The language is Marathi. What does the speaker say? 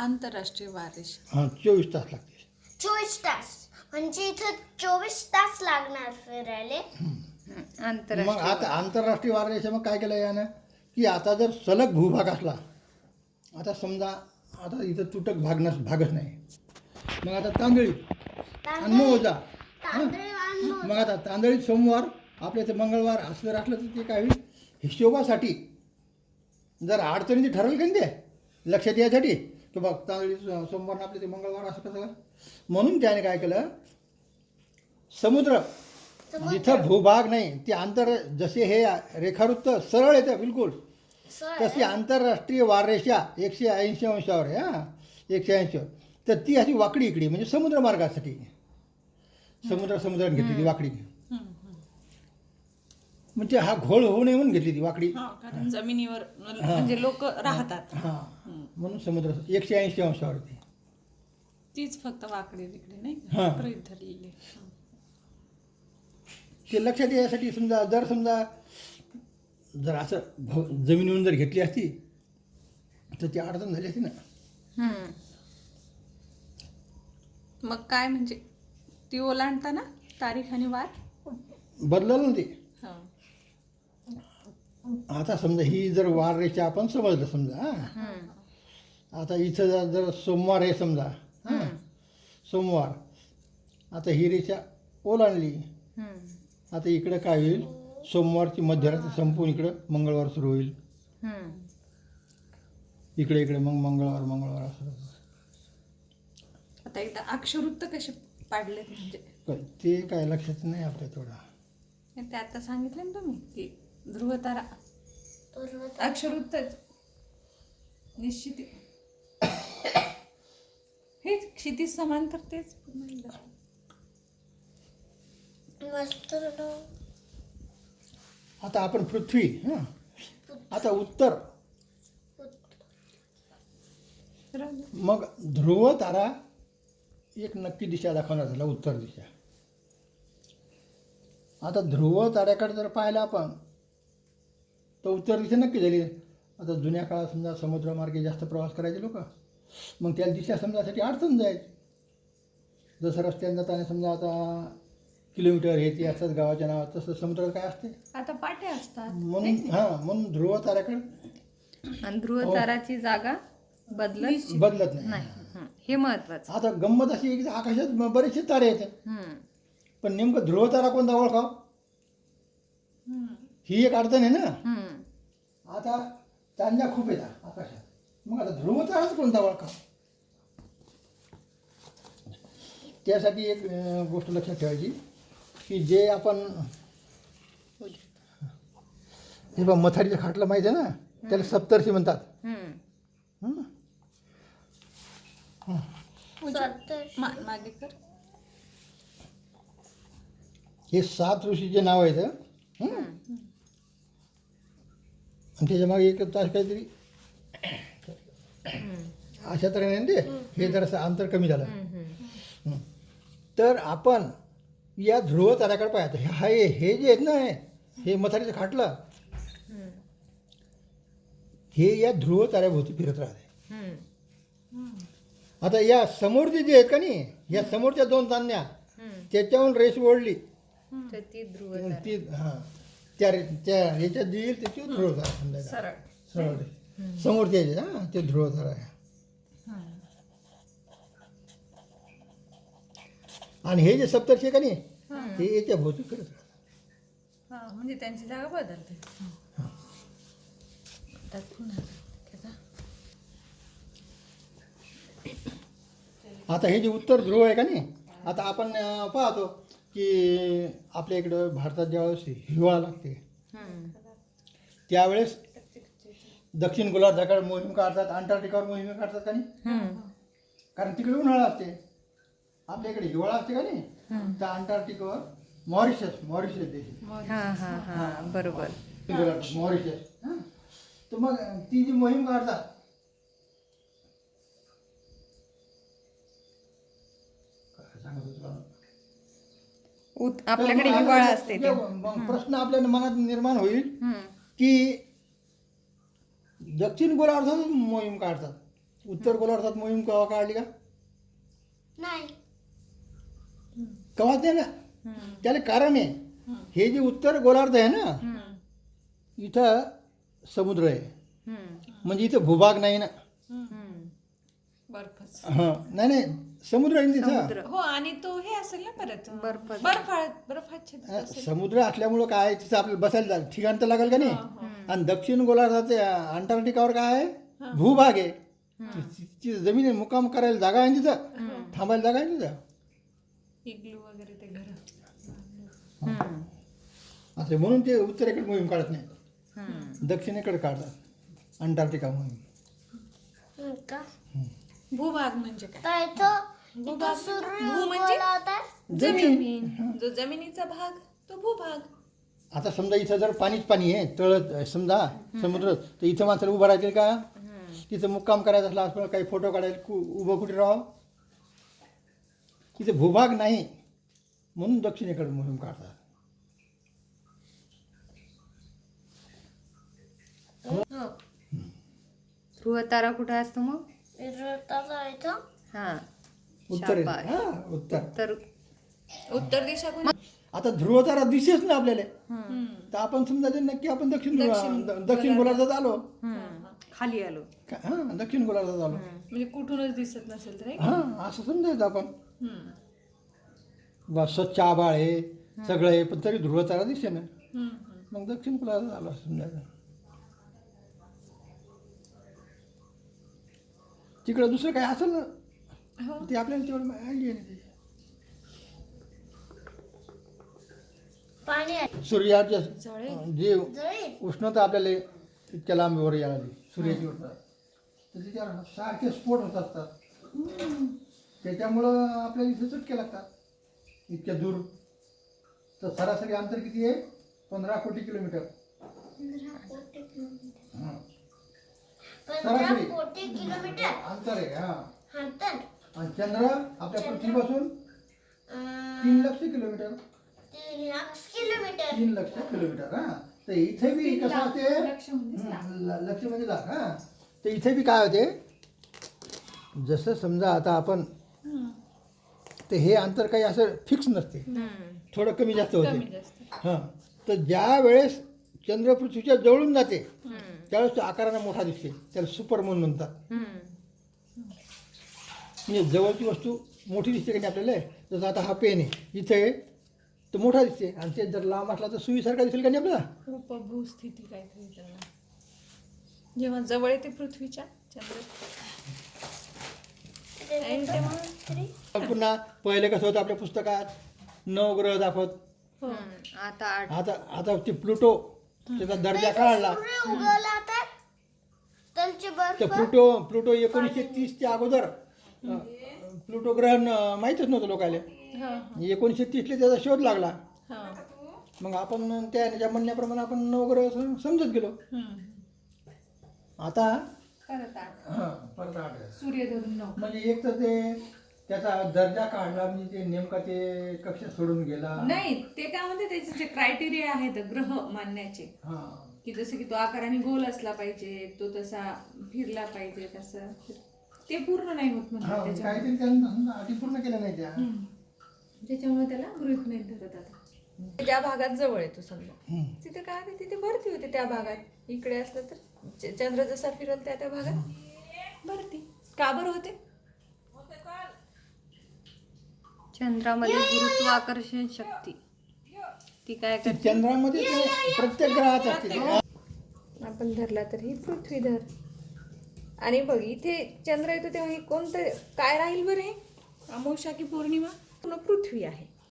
आंतरराष्ट्रीय वारिश. हां चोवीस तास लागते चोवीस तास. म्हणजे इथं चोवीस तास लागणार फिरायला. मग आंतरराष्ट्रीय आता आंतरराष्ट्रीय वारल्याच्या मग काय केलं यानं? की आता जर सलग भूभाग असला आता समजा आता इथं तुटक भाग नस भागच नाही. मग आता तांदळी आणि मोजा. तांदळी आणि मग आता तांदळी सोमवार आपल्या इथे मंगळवार असं जर असलं तर ते काय होईल? हिशोबासाठी जर अडचणीची ठरवलं का नाही ते? लक्षात यासाठी? की बघ तांदळी सोमवार आपले ते मंगळवार असं कसं? म्हणून त्याने काय केलं? समुद्र जिथं भूभाग नाही ते आंतर जसे हे रेखावृत्त सरळ येतं बिलकुल. तशी आंतरराष्ट्रीय वाररेषा एकशे ऐंशी अंशावर आहे हां. एकशे ऐंशी तर ती अशी वाकडी इकडी म्हणजे समुद्र मार्गासाठी. समुद्र समुद्रात घेतली ती वाकडी. म्हणजे हा घोळ होऊ नये म्हणून घेतली ती वाकडी. हा, कारण जमिनीवर म्हणजे लोक राहतात. हां. म्हणून समुद्र एकशे ऐंशी अंशावर ती तीच फक्त वाकडी तिकडे नाही हा. का? गृहीत धरलेली ते लक्षात यासाठी समजा जर समजा जर असं जमिनीवरून जर घेतली असती तर ती अडचण झाली असती ना. हम्म. मग काय म्हणजे ती ओलांडताना तारीख आणि वार? बदललं ना ते. हा. आता समजा ही जर वार रेषा आपण समजलं समजा हां. आता इथं जर जर सोमवार आहे समजा हां. सोमवार. आता ही रेषा ओलांडली. आता इकडं काय होईल? सोमवारची मध्यरात्री संपून इकडं मंगळवार सुरू होईल. इकडे इकडे मग मंगळवार मंगळवार असं आता एकदा अक्षरवृत्त कसे पाडलेत म्हणजे? ते काय लक्षात नाही आपल्या थोडा ते आता सांगितले ना तुम्ही की ध्रुवतारा. अक्षरवृत्त निश्चित. हेच क्षितिज समांतर तेच पुन्हा एकदा. मस्त आता आपण पृथ्वी हां? आता उत्तर. मग ध्रुव तारा एक नक्की दिशा दाखवणार झाला उत्तर दिशा. आता ध्रुव ताऱ्याकडे जर पाहिलं आपण तर उत्तर दिशा नक्की झाली. आता जुन्या काळात समजा समुद्रमार्गे जास्त प्रवास करायचे लोक मग त्या दिशा समजासाठी अडचण जायची. जसं रस्त्याने जाताना समजा आता किलोमीटर हे ते असतात गावाच्या नावात तसं समुद्रात काय असते? आता पाटे असतात म्हणून हां म्हणून ध्रुव ताऱ्याकडे आणि ध्रुवताराची जागा बदलत बदलत नाही. हं. महत्वाचं आता गंमत अशी आहे की आकाशात बरेचसे तारे येतात. पण नेमकं ध्रुव तारा कोणता ओळखाव? हं. ही एक अडचण आहे ना. आता चांद्या खूप येतात आकाशात. मग आता ध्रुव ताराच कोणता ओळखाव त्यासाठी एक गोष्ट लक्षात ठेवायची की जे आपण हे बघ मथारीच्या खाटला माहिती आहे ना? त्याला सप्तर्षी म्हणतात. हं. हं? हे सात ऋषीचे नाव आहेत हं? आणि त्याच्यामागे एक तास काहीतरी अशा तऱ्हेने ते हे जरासं अंतर कमी झालं हं. तर आपण या ध्रुव ताऱ्याकडे पाहतो हे हे हे जे आहेत ना हे मथारीचं खाटलं हे या ध्रुव ताऱ्याभोवती फिरत राहते हं. आता या समोरचे जे आहेत का नाही या समोरच्या दोन चांदण्या हं. त्याच्याहून रेस ओढली तर ती ध्रुवतारा ती हां त्या रे- त्या याच्यात जे येईल त्याची ध्रुव तारा समजायचा सरळ. सरळ. रेष. समोरच्या हां ते ध्रुव तारा आहे आणि हे जे सप्तर्षी आहे का नाही ते याच्या भोवती फिरत राहतात. हा म्हणजे त्यांची जागा बदलते. त्यात पुन्हा त्याचा. आता हे जे उत्तर ध्रुव आहे का नाही आता आपण अं, पाहतो. की आपल्या इकडं भारतात ज्यावेळेस हिवाळा लागते हं. त्यावेळेस दक्षिण गोलार्धाकडे मोहीम काढतात अंटार्क्टिकावर मोहीम काढतात का नाही. कारण तिकडे उन्हाळा असते आपल्या इकडे हिवाळा असते का नाही त्या अंटार्क्टिकावर मॉरिशस मॉरिशस देश. हा हा हा बरोबर मॉरिशस हं? तर मग ती जी मोहीम काढतात काय सांगत होतो तुला? उत- आपल्याकडे तर मग हिवाळा असते ते जे मग प्रश्न आपल्या मनात निर्माण होईल. की दक्षिण गोलार्धात मोहीम काढतात. उत्तर गोलार्धात मोहीम केव्हा काढली का? नाही. केव्हाच नाही ना? त्याला कारण आहे. हे जे उत्तर गोलार्ध आहे ना इथं समुद्र आहे. म्हणजे इथं भूभाग नाही ना. बर्फच. हां नाही नाही समुद्र आहे ना तिथं? हो आणि तो हे असेल ना परत. बर्फ बर्फाळ बर्फाच्छादित अं, समुद्र असल्यामुळं काय तिथं आपल्याला बसायला जा- ठिकाण तर लागेल का नाही? आणि दक्षिण गोलार्धात अं, अंटार्क्टिकावर काय आहे? भूभाग आहे. ति- तिथं जमीन आहे मुक्काम करायला जागा आहे ना तिथं? थांबायला जागा आहे ना तिथं? इग्लू वगैरे ते घर. असं म्हणून ते उत्तरेकडे मोहीम काढत नाही. दक्षिणेकडे काढतात अंटार्क्टिका मोहीम. हं का? भूभाग म्हणजे काय? तर इथं भूभाग इथं सूर्य भू म्हणजे? गोलार्धात जमीन. जो जमिनीचा भाग तो भूभाग. आता समजा इथं जर पाणीच पाणी आहे तळ समजा समुद्र तर इथं मात्र उभं राहतील का? तिथं मुक्काम करायचा असला असं काही फोटो काढायला कु उभं कुठे राहावं? तिथे भूभाग नाही. म्हणून दक्षिणेकडे मोहीम काढतात. हं. ध्रुव तारा कुठे असतो मग? हा. उत्तर आहे. शाबास. हा उत्तर. तर उत्तर दिशा कोणती आता ध्रुवतारा दिसेच ना आपल्याला तर आपण समजा ते नक्की आपण दक्षिण ध्रुव दक्षिण गोलार्धात आलो. खाली आलो. का- हा दक्षिण गोलार्धात आलो. म्हणजे कुठूनच दिसत नसेल तर हे? हा असं समजायचं आपण. हम्म. बा स्वच्छ आबाळ आहे सगळं आहे पण तरी ध्रुवतारा दिसे ना हम्म, हम्म. मग दक्षिण गोलार्धात आलो असं समजायचं. तिकडं दुसरं काय असेल ना हो. ते आपल्याला तेवढं आयडिया नाही त्याची. पाणी आहे. सूर्याच्या जळे. जे उष्णता आपल्याला इतक्या लांबीवर यायला लागली सूर्याची उष्णता. तर त्याच्यावर सारखे स्फोट होत असतात. त्याच्यामुळं आपल्याला इथे चटके लागतात. इतक्या दूर. तर सरासरी अंतर किती आहे? पंधरा कोटी किलोमीटर. पंधरा कोटी किलोमीटर. पंधरा सरासरी. कोटी किलोमीटर. अंतर आहे हा. हा तर. आणि चंद्र आपल्या पृथ्वीपासून अं, तीन लक्ष किलोमीटर. तीन लाख किलोमीटर. तीन लक्ष किलोमीटर हा. तर इथे बी कसं होते लक्ष म्हणजे हं, ल- लक्ष म्हणजे लाख हा. तर इथे बी काय होते? जसं समजा आता आपण तर हे अंतर काही असं फिक्स नसते. थोडं कमी जास्त कमी होते जास्त. हां. तर ज्या वेळेस चंद्र पृथ्वीच्या जवळून जाते त्यावेळेस तो आकाराने मोठा दिसते. त्याला सुपर मून म्हणतात. म्हणजे जवळची वस्तू मोठी दिसते का नाही आपल्याला? जसं आता हा पेन आहे. इथे आहे. तर मोठा दिसते. आणि ते जर लांब असला तर सुईसारखा दिसेल का नाही आपल्याला? उपभू स्थिती काहीतरी जेव्हा जवळ येते पृथ्वीच्या चंद्र. आणि तेव्हा पुन्हा पहिले कसं होतं आपल्या पुस्तकात? नवग्रह दाखवत. हो आता आठ. आता आता ते प्लुटो त्याचा दर्जा काढला सूर्य उगवला तर त्यांचे तर बर्फ प्लुटो प्लुटो एकोणीसशे तीसच्या अगोदर अं, प्लुटो ग्रहण अं, माहीतच नव्हतं लोकायला हा एकोणीसशे तीसला त्याचा शोध लागला. हा. मग आपण त्या त्याच्या म्हणण्याप्रमाणे आपण नवग्रह सम- समजत गेलो. हम्म. आता परत आठ. हां परत आठ. आहे. सूर्य धरून नऊ. म्हणजे एक तर ते त्याचा दर्जा काढला म्हणजे ते नेमका ते कक्ष सोडून गेला. नाही ते काय म्हणते त्याचे जे क्रायटेरिया आहेत ग्रह मानण्याचे हां. की जसं की तो आकाराने गोल असला पाहिजे तो तसा फिरला पाहिजे तसं. ते पूर्ण नाही होत हा म्हणतात त्याच्यामुळे काहीतरी त्यांना पूर्ण केल्या नाही त्या. हम्म. त्याच्यामुळे त्याला गृहित नाही धरत आता. ज्या भागात जवळ येतो समजा. हम्म. तिथे काय आहे, तिथे भरती होते त्या भागात. इकडे असलं तर च- चंद्र जसा फिरल त्या त्या भागात. भरती. का बरं होते? चंद्रामध्ये गुरुत्वाकर्षण शक्ती. ती काय ते करते? चंद्रामध्ये ते प्रत्येक ग्रहात असते. आपण धरला तर ही पृथ्वी धर आणि बघ इथे चंद्र येतो तेव्हा हे कोणतं काय राहील बरं हे? अमावस्या की पौर्णिमा. पूर्ण पृथ्वी आहे.